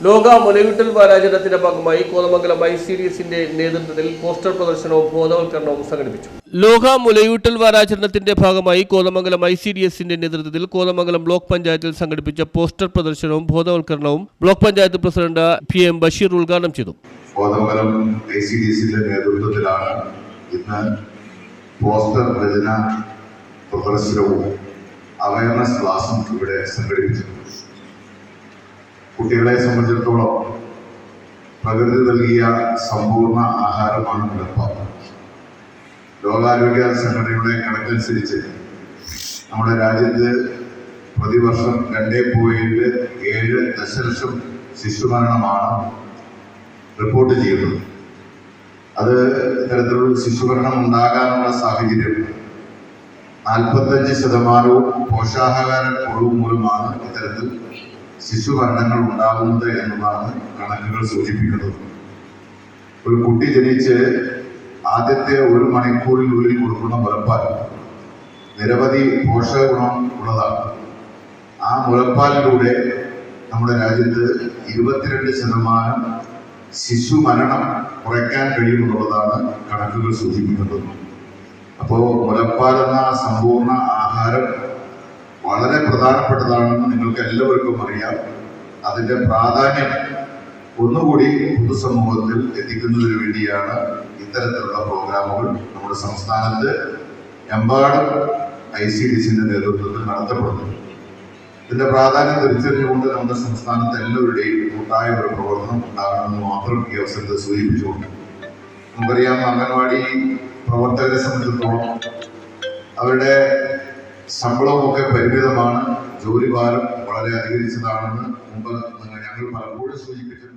ലോക മുലയൂട്ടൽ വാരാചരണത്തിന്റെ ഭാഗമായി കോതമംഗലം ഐ സി ഡി എസിന്റെ നേതൃത്വത്തിൽ പോസ്റ്റർ പ്രദർശനവും ബോധവൽക്കരണവും സംഘടിപ്പിച്ചു. ലോക മുലയൂട്ടൽ വാരാചരണത്തിന്റെ ഭാഗമായി കോതമംഗലം ഐ സി ഡി എസിന്റെ നേതൃത്വത്തിൽ കോതമംഗലം ബ്ലോക്ക് പഞ്ചായത്തിൽ സംഘടിപ്പിച്ച പോസ്റ്റർ പ്രദർശനവും ബോധവൽക്കരണവും block panchayat president P M Basheer ഉദ്ഘാടനം ചെയ്തു. കോതമംഗലം ഐ സി നേതൃത്വത്തിലാണ് ഇന്ന് പോസ്റ്റർ രചന പ്രദർശനവും അവയർനെസ് ക്ലാസും ഇവിടെ സംഘടിപ്പിച്ചിട്ടുണ്ട് കുട്ടികളെ സംബന്ധിച്ചിടത്തോളം പ്രകൃതി നൽകിയ സമ്പൂർണ ആഹാരമാണ് മുലപ്പാൽ ലോകാരോഗ്യ സംഘടനയുടെ കണക്കനുസരിച്ച് നമ്മുടെ രാജ്യത്ത് പ്രതിവർഷം രണ്ടേ പോയിന്റ് ഏഴ് ദശലക്ഷം ശിശുമരണമാണ് റിപ്പോർട്ട് ചെയ്യുന്നത്. അത് ഇത്തരത്തിലുള്ള ശിശുമരണം ഉണ്ടാകാനുള്ള സാഹചര്യം നാൽപ്പത്തഞ്ച് ശതമാനവും പോഷകാഹാര കുറവ് മൂലമാണ് ഇത്തരത്തിൽ ശിശുമരണങ്ങൾ ഉണ്ടാകുന്നത് എന്നതാണ് കണക്കുകൾ സൂചിപ്പിക്കുന്നത്. ഒരു കുട്ടി ജനിച്ച് ആദ്യത്തെ ഒരു മണിക്കൂറിനുള്ളിൽ കൊടുക്കുന്ന മുലപ്പാൽ നിരവധി പോഷക ഗുണം ഉള്ളതാണ്. ആ മുലപ്പാലിലൂടെ നമ്മുടെ രാജ്യത്ത് ഇരുപത്തിരണ്ട് ശതമാനം ശിശു മരണം കുറയ്ക്കാൻ കഴിയുമെന്നുള്ളതാണ് കണക്കുകൾ സൂചിപ്പിക്കുന്നത്. അപ്പോൾ മുലപ്പാൽ എന്ന സമ്പൂർണ ആഹാരം വളരെ പ്രധാനപ്പെട്ടതാണെന്ന് നിങ്ങൾക്ക് എല്ലാവർക്കും അറിയാം. അതിന്റെ പ്രാധാന്യം ഒന്നുകൂടി പൊതുസമൂഹത്തിൽ എത്തിക്കുന്നതിന് വേണ്ടിയാണ് ഇത്തരത്തിലുള്ള പ്രോഗ്രാമുകൾ നമ്മുടെ സംസ്ഥാനത്ത് എമ്പാടും ഐ സി ഡി സിന്റെ നേതൃത്വത്തിൽ നടത്തപ്പെടുന്നത്. ഇതിന്റെ പ്രാധാന്യം തിരിച്ചറിഞ്ഞുകൊണ്ട് നമ്മുടെ സംസ്ഥാനത്ത് എല്ലാവരുടെയും കൂട്ടായ ഒരു പ്രവർത്തനം ഉണ്ടാകണമെന്ന് മാത്രം ഈ അവസരത്തിൽ സൂചിപ്പിച്ചുകൊണ്ട്. നമുക്കറിയാം അംഗൻവാടി പ്രവർത്തകരെ സംബന്ധിച്ചിടത്തോളം അവരുടെ ശമ്പളമൊക്കെ പരിമിതമാണ്. ജോലിഭാരം വളരെ അധികരിച്ചതാണെന്ന് മുമ്പ് ഞങ്ങൾ പലപ്പോഴും സൂചിപ്പിച്ചിട്ടുണ്ട്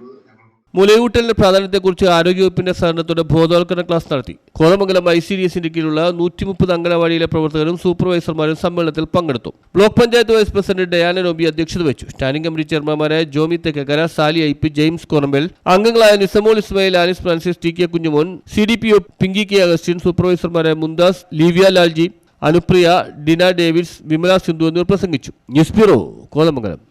മുലയൂട്ടലിന്റെ പ്രാധാന്യത്തെക്കുറിച്ച് ആരോഗ്യവകുപ്പിന്റെ സഹകരണത്തോടെ ബോധവൽക്കരണ ക്ലാസ് നടത്തി. കോതമംഗലം ഐ സി ഡി എസിന്റെ കീഴിലുള്ള നൂറ്റി മുപ്പത് അംഗനവാടിയിലെ പ്രവർത്തകരും സൂപ്പർവൈസർമാരും സമ്മേളനത്തിൽ പങ്കെടുത്തു. Block panchayat vice president Diana Noby അധ്യക്ഷത വഹിച്ചു. സ്റ്റാൻഡിംഗ് കമ്മിറ്റി ചെയർമാൻമാരായ ജോമി തെക്കര സാലി ഐ പി ജെയിംസ് കോറമ്പൽ അംഗങ്ങളായ Nisamol Ismail Alice Francis T K Kunjumon C D P O Pinky K Augustine സൂപ്പർവൈസർമാരായ Mumtaz Livia Lalji Anupriya Dina Davids Vimala Sindhu എന്നിവർ പ്രസംഗിച്ചു. News bureau Kothamangalam.